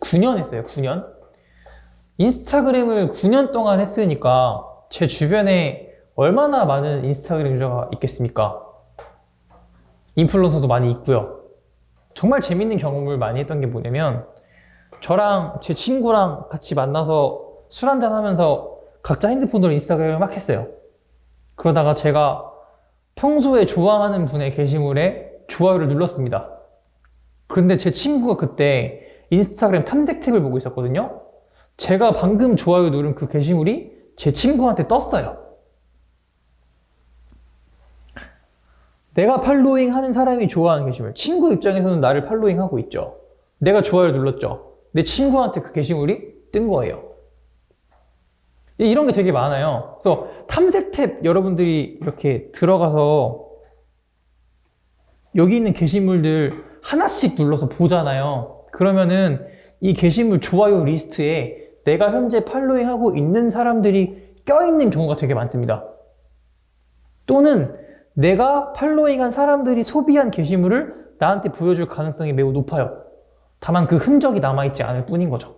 (9년) 했어요 (9년) 인스타그램을 (9년) 동안 했으니까 제 주변에 얼마나 많은 인스타그램 유저가 있겠습니까? 인플루언서도 많이 있고요. 정말 재밌는 경험을 많이 했던 게 뭐냐면 저랑 제 친구랑 같이 만나서 술 한잔 하면서 각자 핸드폰으로 인스타그램을 막 했어요. 그러다가 제가 평소에 좋아하는 분의 게시물에 좋아요를 눌렀습니다. 그런데 제 친구가 그때 인스타그램 탐색 탭을 보고 있었거든요. 제가 방금 좋아요 누른 그 게시물이 제 친구한테 떴어요. 내가 팔로잉 하는 사람이 좋아하는 게시물. 친구 입장에서는 나를 팔로잉 하고 있죠. 내가 좋아요를 눌렀죠. 내 친구한테 그 게시물이 뜬 거예요. 이- 이런 게 되게 많아요. 그래서 탐색 탭 여러분들이 이렇게 들어가서 여기 있는 게시물들 하나씩 눌러서 보잖아요. 그러면은 이 게시물 좋아요 리스트에 내가 현재 팔로잉 하고 있는 사람들이 껴있는 경우가 되게 많습니다. 또는 내가 팔로잉한 사람들이 소비한 게시물을 나한테 보여줄 가능성이 매우 높아요. 다만 그 흔적이 남아있지 않을 뿐인 거죠.